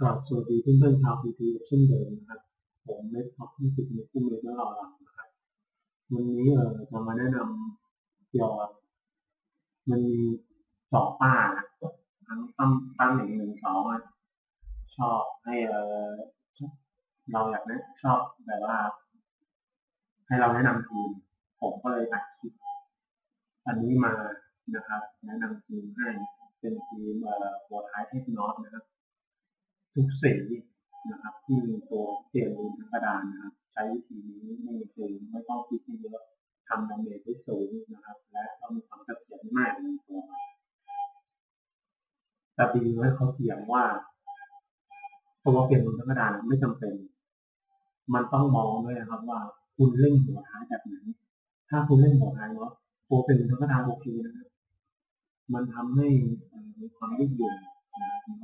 กับสวัสดีเพื่อนๆชาวพีทีเช่นเดิมนะครับ ผมเล็กท็อปที่สิบในผู้เมและเราหลังนะครับ วันนี้เออจะมาแนะนำเกี่ยวกับมันมีสองป้านะทั้งตั้มตั้มหนึ่งหนึ่งสองอะชอบให้เออเราอยากนะชอบแบบว่า ให้เราแนะนำทีมผมก็เลยอัดคลิปอันนี้มานะครับ แนะนำทีมให้ ทุกสีนะครับที่มีตัวเปลี่ยนรูนกระดานนะครับใช้วิธีนี้ไม่คือไม่ต้องคิดเยอะทำดาเมจได้สูงนะครับ และก็มีความเสถียรมากในตัวแต่ดีไว้เขาเถียงว่าตัวเปลี่ยนรูนกระดานไม่จำเป็น มันต้องมองด้วยนะครับว่าคุณเล่นหัวท้ายแบบไหนถ้าคุณเล่นหัวท้ายเนาะตัวเป็นรูนกระดานโอเคนะครับมันทำให้มีความยืดหยุ่นนะครับ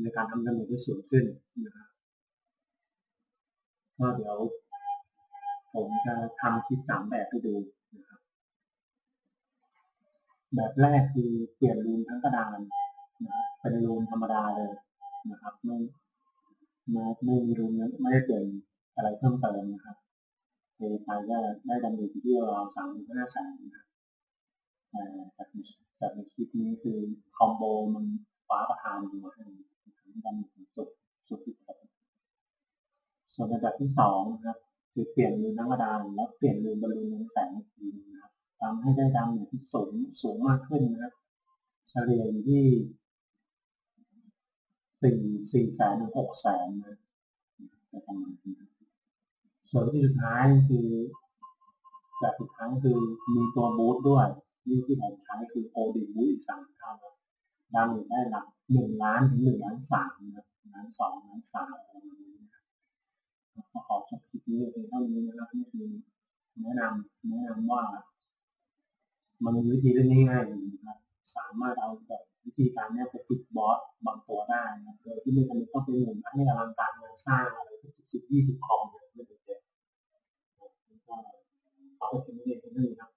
ในการทำดาเมจได้สูงขึ้นนะครับก็เดี๋ยวผมจะทำคลิปสามแบบให้ดูนะครับ แบบแรกคือเปลี่ยนรูนทั้งกระดานนะครับเป็นรูนธรรมดาเลยนะครับไม่ไม่ไม่มีรูนไม่ได้เปลี่ยนอะไรเพิ่มเติมนะครับเทไปก็ได้ดาเมจที่เราสามห้าแสนนะครับแต่จากในคลิปนี้คือคอมโบมันฟ้าประทานมาให้ ดันสุดสุดที่สุด ส่วนระดับที่สองนะครับคือเปลี่ยนรูนน้ำกระดานแล้วเปลี่ยนรูบอลลูนแสงอีกทีนะครับทำให้ได้ดำที่สูงสูงมากขึ้นนะครับเฉลี่ยอยู่ที่สี่สี่แสนถึงหกแสนนะประมาณนี้ส่วนที่สุดท้ายคือแบบสุดท้ายคือมีตัวบูทด้วยนี่ที่ผมใช้คือโอดีบูทอีกสามเท่าดาเมจได้หลักหนึ่งล้านถึงหนึ่งล้านสามนะครับล้านสองล้านสาม ก็ขอจบคลิปนี้เพีงเท่านี้นะครับนี่คือแนะนำแนะนำว่า มันมีวิธีเล่นง่ายนะครับ สามารถเอาแบบวิธีการนี้ไปคิดบอสบางตัวได้นะโดยที่ไม่จำเป็นต้องเป็นหนุ่มให้กำลังการงานสร้างอะไรที่สิบยี่สิบคอมเลยไม่เป็นไรก็เอาไปเป็นเรื่องนึงครับ